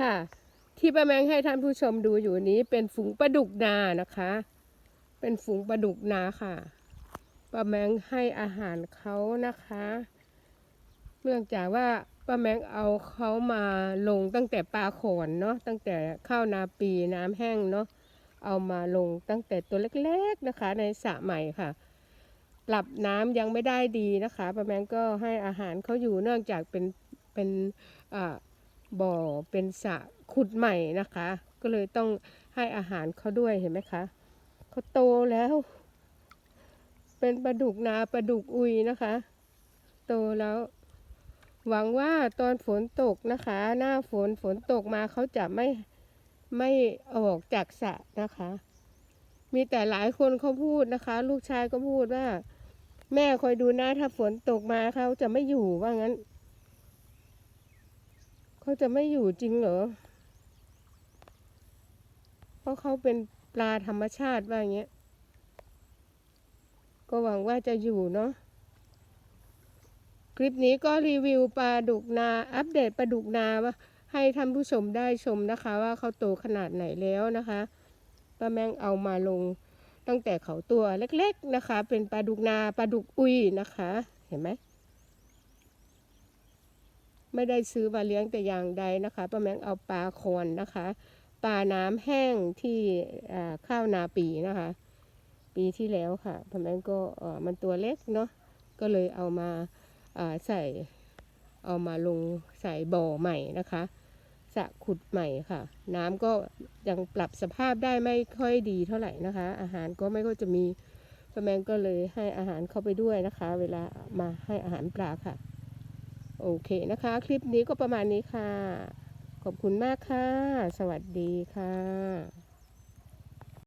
ค่ะ ที่ป้าแมงให้ท่านผู้ชมดูอยู่นี้ เป็นฝูงปลาดุกนานะคะ เป็นฝูงปลาดุกนาค่ะป้าแมงให้อาหารเขานะคะ เนื่องจากว่าป้าแมงเอาเขามาลงตั้งแต่ปลาโขนเนาะตั้งแต่ข้าวนาปีน้ำแห้งเนาะเอามาลงตั้งแต่ตัวเล็กๆนะคะ ในสระใหม่ค่ะปรับน้ำยังไม่ได้ดีนะคะป้าแมงก็ให้อาหารเขาอยู่เนื่องจากเป็นเป็นอ่า บ่อเป็นสระขุดใหม่นะคะ ก็เลยต้องให้อาหารเขาด้วยเห็นไหมคะเขาโตแล้ว เป็นปลาดุกนาปลาดุกอุยนะคะ โตแล้ว หวังว่าตอนฝนตกนะคะ หน้าฝนฝนตกมาเขาจะไม่ไม่ออกจากสระนะคะ มีแต่หลายคนเขาพูดนะคะ ลูกชายก็พูดว่า แม่คอยดูนะถ้าฝนตกมาเขาจะไม่อยู่ว่างั้น เขาจะไม่อยู่จริงเหรอ เพราะเขาเป็นปลาธรรมชาติว่าอย่างเงี้ย ก็หวังว่าจะอยู่เนาะ คลิปนี้ก็รีวิวปลาดุกนา อัปเดตปลาดุกนาว่าให้ท่านผู้ชมได้ชมนะคะ ว่าเขาโตขนาดไหนแล้วนะคะป้าแมงเอามาลงตั้งแต่เขาตัวเล็กๆนะคะ เป็นปลาดุกนาปลาดุกอุยนะคะ เห็นไหม ไม่ได้ซื้อมาเลี้ยงแต่อย่างใดนะคะป้าแมงเอาปลาคอนนะคะ ปลาน้ำแห้งที่ข้าวนาปีนะคะ ปีที่แล้วค่ะป้าแมงก็มันตัวเล็กเนาะก็เลยเอามาใส่เอามาลงใส่บ่อใหม่นะคะสระขุดใหม่ค่ะ น้ำก็ยังปรับสภาพได้ไม่ค่อยดีเท่าไหร่นะคะ อาหารก็ไม่ค่อยจะมีป้าแมงก็เลยให้อาหารเข้าไปด้วยนะคะ เวลามาให้อาหารปลาค่ะ โอเคนะคะ คลิปนี้ก็ประมาณนี้ค่ะ ขอบคุณมากค่ะ สวัสดีค่ะ